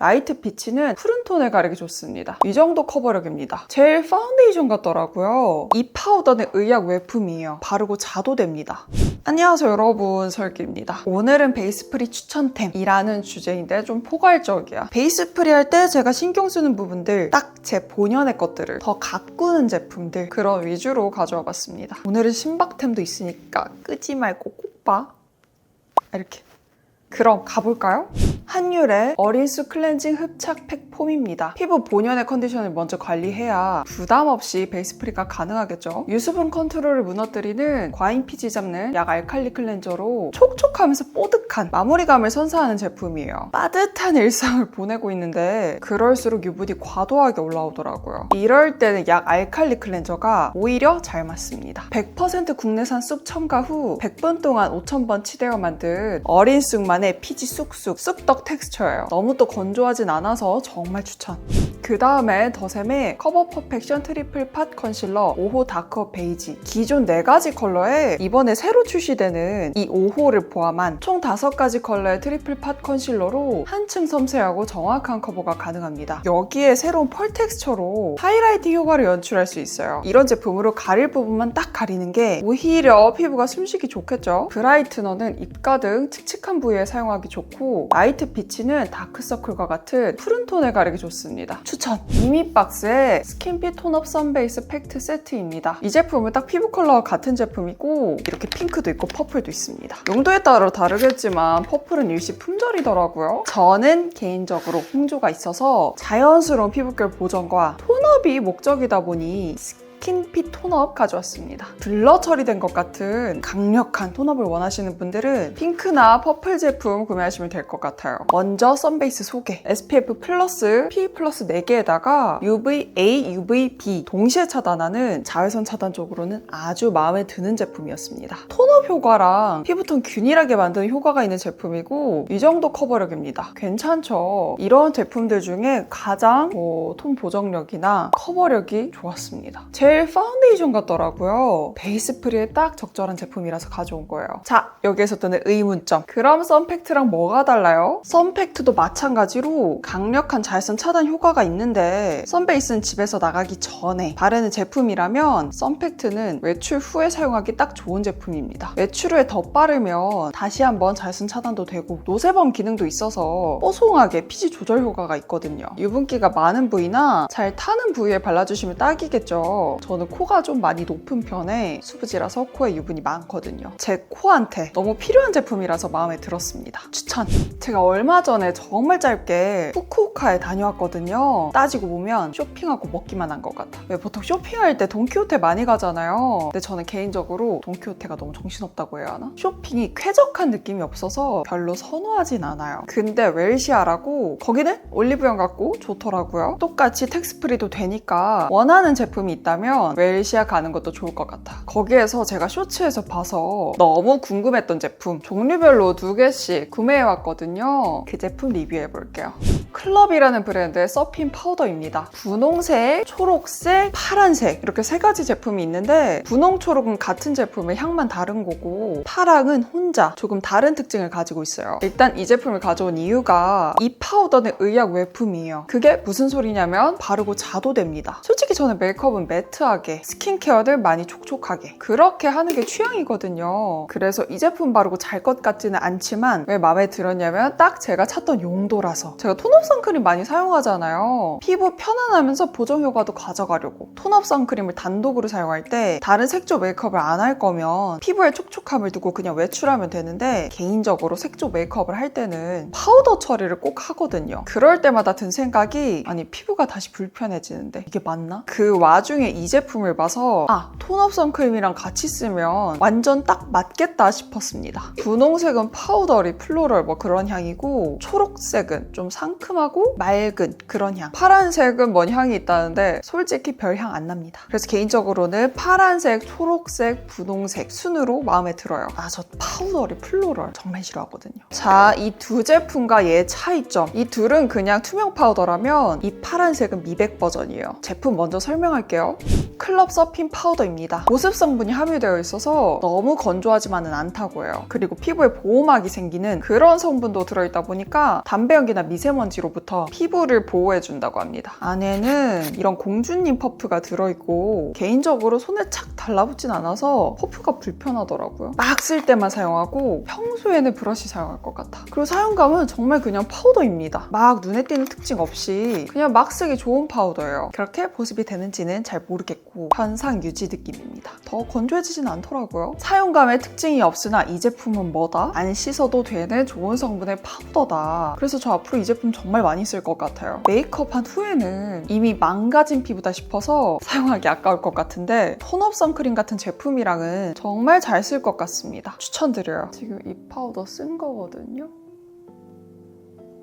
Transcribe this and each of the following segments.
라이트 피치는 푸른 톤을 가리기 좋습니다. 이 정도 커버력입니다. 제일 파운데이션 같더라고요. 이 파우더는 의약 외품이에요. 바르고 자도 됩니다. 안녕하세요 여러분 설기입니다. 오늘은 베이스프리 추천템이라는 주제인데 좀 포괄적이야. 베이스프리 할 때 제가 신경 쓰는 부분들 딱 제 본연의 것들을 더 가꾸는 제품들 그런 위주로 가져와 봤습니다. 오늘은 신박템도 있으니까 끄지 말고 꼭 봐. 이렇게. 그럼 가볼까요? 한율의 어린수 클렌징 흡착팩 폼입니다. 피부 본연의 컨디션을 먼저 관리해야 부담 없이 베이스 프리가 가능하겠죠. 유수분 컨트롤을 무너뜨리는 과잉 피지 잡는 약 알칼리 클렌저로 촉촉하면서 뽀득한 마무리감을 선사하는 제품이에요. 빠듯한 일상을 보내고 있는데 그럴수록 유분이 과도하게 올라오더라고요. 이럴 때는 약 알칼리 클렌저가 오히려 잘 맞습니다. 100% 국내산 쑥 첨가 후 100분 동안 5000번 치대어 만든 어린 쑥만의 피지 쑥쑥 쑥떡 텍스처예요. 너무 또 건조하진 않아서 정말 추천. 그 다음에 더샘의 커버 퍼펙션 트리플 팟 컨실러 5호 다크업 베이지 기존 4가지 컬러에 이번에 새로 출시되는 이 5호를 포함한 총 5가지 컬러의 트리플 팟 컨실러로 한층 섬세하고 정확한 커버가 가능합니다. 여기에 새로운 펄 텍스처로 하이라이트 효과를 연출할 수 있어요. 이런 제품으로 가릴 부분만 딱 가리는 게 오히려 피부가 숨쉬기 좋겠죠. 브라이트너는 입 가득 칙칙한 부위에 사용하기 좋고 라이트 피치는 다크서클과 같은 푸른 톤을 가리기 좋습니다. 추천! 미미박스의 스킨핏 톤업 선베이스 팩트 세트입니다. 이 제품은 딱 피부 컬러와 같은 제품이고 이렇게 핑크도 있고 퍼플도 있습니다. 용도에 따라 다르겠지만 퍼플은 일시 품절이더라고요. 저는 개인적으로 홍조가 있어서 자연스러운 피부결 보정과 톤업이 목적이다 보니 핏 톤업 가져왔습니다. 블러 처리된 것 같은 강력한 톤업을 원하시는 분들은 핑크나 퍼플 제품 구매하시면 될 것 같아요. 먼저 썬베이스 소개. SPF 플러스, P 플러스 4개에다가 UVA, UVB 동시에 차단하는 자외선 차단 쪽으로는 아주 마음에 드는 제품이었습니다. 톤업 효과랑 피부톤 균일하게 만드는 효과가 있는 제품이고 이 정도 커버력입니다. 괜찮죠? 이런 제품들 중에 가장 뭐, 톤 보정력이나 커버력이 좋았습니다. 제일 파운데이션 같더라고요. 베이스 프리에 딱 적절한 제품이라서 가져온 거예요. 자, 여기에서 뜨는 의문점. 그럼 썬팩트랑 뭐가 달라요? 썬팩트도 마찬가지로 강력한 자외선 차단 효과가 있는데 썬베이스는 집에서 나가기 전에 바르는 제품이라면 썬팩트는 외출 후에 사용하기 딱 좋은 제품입니다. 외출 후에 더 빠르면 다시 한번 자외선 차단도 되고 노세범 기능도 있어서 뽀송하게 피지 조절 효과가 있거든요. 유분기가 많은 부위나 잘 타는 부위에 발라주시면 딱이겠죠. 저는 코가 좀 많이 높은 편에 수부지라서 코에 유분이 많거든요. 제 코한테 너무 필요한 제품이라서 마음에 들었습니다. 추천! 제가 얼마 전에 정말 짧게 후쿠오카에 다녀왔거든요. 따지고 보면 쇼핑하고 먹기만 한 것 같아. 왜 보통 쇼핑할 때 돈키호테 많이 가잖아요. 근데 저는 개인적으로 돈키호테가 너무 정신없다고 해야 하나? 쇼핑이 쾌적한 느낌이 없어서 별로 선호하진 않아요. 근데 웰시아라고 거기는 올리브영 같고 좋더라고요. 똑같이 텍스프리도 되니까 원하는 제품이 있다면 웰시아 가는 것도 좋을 것 같아. 거기에서 제가 쇼츠에서 봐서 너무 궁금했던 제품 종류별로 두 개씩 구매해왔거든요. 그 제품 리뷰해볼게요. 클럽이라는 브랜드의 서핀 파우더입니다. 분홍색, 초록색, 파란색 이렇게 세 가지 제품이 있는데 분홍, 초록은 같은 제품의 향만 다른 거고 파랑은 혼자 조금 다른 특징을 가지고 있어요. 일단 이 제품을 가져온 이유가 이 파우더는 의약 외품이에요. 그게 무슨 소리냐면 바르고 자도 됩니다. 솔직히 저는 메이크업은 매트 하게 스킨케어를 많이 촉촉하게 그렇게 하는 게 취향이거든요. 그래서 이 제품 바르고 잘 것 같지는 않지만 왜 마음에 들었냐면 딱 제가 찾던 용도라서 제가 톤업 선크림 많이 사용하잖아요. 피부 편안하면서 보정 효과도 가져가려고 톤업 선크림을 단독으로 사용할 때 다른 색조 메이크업을 안 할 거면 피부에 촉촉함을 두고 그냥 외출하면 되는데 개인적으로 색조 메이크업을 할 때는 파우더 처리를 꼭 하거든요. 그럴 때마다 든 생각이 아니 피부가 다시 불편해지는데 이게 맞나? 그 와중에 이 제품을 봐서 아 톤업 선크림이랑 같이 쓰면 완전 딱 맞겠다 싶었습니다. 분홍색은 파우더리 플로럴 뭐 그런 향이고 초록색은 좀 상큼하고 맑은 그런 향 파란색은 뭔 향이 있다는데 솔직히 별 향 안 납니다. 그래서 개인적으로는 파란색, 초록색, 분홍색 순으로 마음에 들어요. 아 저 파우더리 플로럴 정말 싫어하거든요. 자 이 두 제품과 얘의 차이점 이 둘은 그냥 투명 파우더라면 이 파란색은 미백 버전이에요. 제품 먼저 설명할게요. 클럽 서핀 파우더입니다. 보습 성분이 함유되어 있어서 너무 건조하지만은 않다고 해요. 그리고 피부에 보호막이 생기는 그런 성분도 들어있다 보니까 담배 연기나 미세먼지로부터 피부를 보호해준다고 합니다. 안에는 이런 공주님 퍼프가 들어있고 개인적으로 손에 착 달라붙진 않아서 퍼프가 불편하더라고요. 막 쓸 때만 사용하고 평소에는 브러쉬 사용할 것 같아. 그리고 사용감은 정말 그냥 파우더입니다. 막 눈에 띄는 특징 없이 그냥 막 쓰기 좋은 파우더예요. 그렇게 보습이 되는지는 잘 모르겠 고 현상 유지 느낌입니다. 더 건조해지진 않더라고요. 사용감에 특징이 없으나 이 제품은 뭐다? 안 씻어도 되는 좋은 성분의 파우더다. 그래서 저 앞으로 이 제품 정말 많이 쓸 것 같아요. 메이크업 한 후에는 이미 망가진 피부다 싶어서 사용하기 아까울 것 같은데 톤업 선크림 같은 제품이랑은 정말 잘 쓸 것 같습니다. 추천드려요. 지금 이 파우더 쓴 거거든요.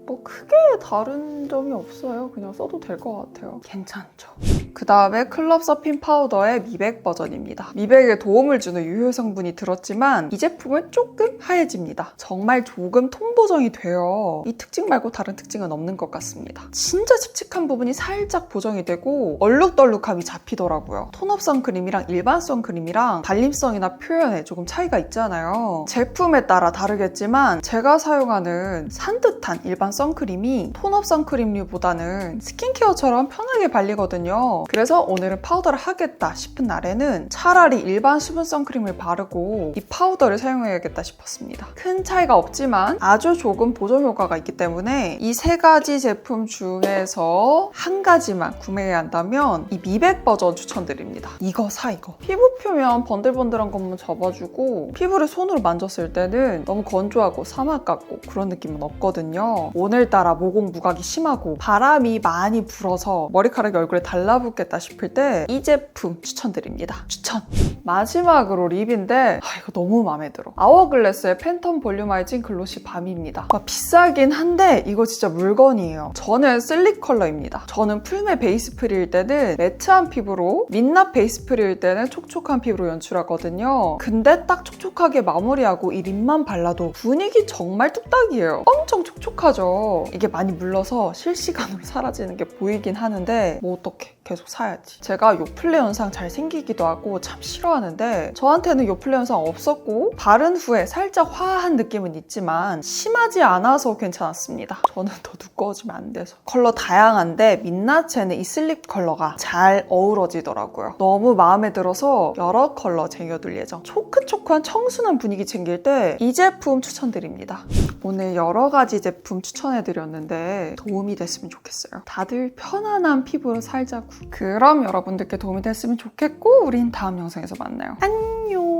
뭐 크게 다른 점이 없어요. 그냥 써도 될 것 같아요. 괜찮죠? 그 다음에 클럽 서핀 파우더의 미백 버전입니다. 미백에 도움을 주는 유효 성분이 들었지만 이 제품은 조금 하얘집니다. 정말 조금 톤 보정이 돼요. 이 특징 말고 다른 특징은 없는 것 같습니다. 진짜 칙칙한 부분이 살짝 보정이 되고 얼룩덜룩함이 잡히더라고요. 톤업 선크림이랑 일반 선크림이랑 발림성이나 표현에 조금 차이가 있잖아요. 제품에 따라 다르겠지만 제가 사용하는 산뜻한 일반 선크림이 톤업 선크림류보다는 스킨케어처럼 편하게 발리거든요. 그래서 오늘은 파우더를 하겠다 싶은 날에는 차라리 일반 수분 선크림을 바르고 이 파우더를 사용해야겠다 싶었습니다. 큰 차이가 없지만 아주 조금 보정 효과가 있기 때문에 이 세 가지 제품 중에서 한 가지만 구매해야 한다면 이 미백 버전 추천드립니다. 이거 사 이거. 피부 표면 번들번들한 것만 잡아주고 피부를 손으로 만졌을 때는 너무 건조하고 사막 같고 그런 느낌은 없거든요. 오늘따라 모공 부각이 심하고 바람이 많이 불어서 머리카락이 얼굴에 달라붙 겠다 싶을 때 이 제품 추천드립니다. 추천! 마지막으로 립인데 아, 이거 너무 마음에 들어. 아워글래스의 팬텀 볼륨아이징 글로시 밤입니다. 아, 비싸긴 한데 이거 진짜 물건이에요. 저는 슬릭 컬러입니다. 저는 풀메 베이스 프리일 때는 매트한 피부로 민낯 베이스 프리일 때는 촉촉한 피부로 연출하거든요. 근데 딱 촉촉하게 마무리하고 이 립만 발라도 분위기 정말 뚝딱이에요. 엄청 촉촉하죠. 이게 많이 물러서 실시간으로 사라지는 게 보이긴 하는데 뭐 어떡해. 계속 사야지. 제가 요플레 현상 잘 생기기도 하고 참 싫어하는데 저한테는 요플레 현상 없었고 바른 후에 살짝 화한 느낌은 있지만 심하지 않아서 괜찮았습니다. 저는 더 두꺼워지면 안 돼서. 컬러 다양한데 민낯에는 이 슬립 컬러가 잘 어우러지더라고요. 너무 마음에 들어서 여러 컬러 쟁여둘 예정. 초크초크한 청순한 분위기 챙길 때 이 제품 추천드립니다. 오늘 여러 가지 제품 추천해드렸는데 도움이 됐으면 좋겠어요. 다들 편안한 피부로 살자고. 그럼 여러분들께 도움이 됐으면 좋겠고 우린 다음 영상에서 만나요. 안녕!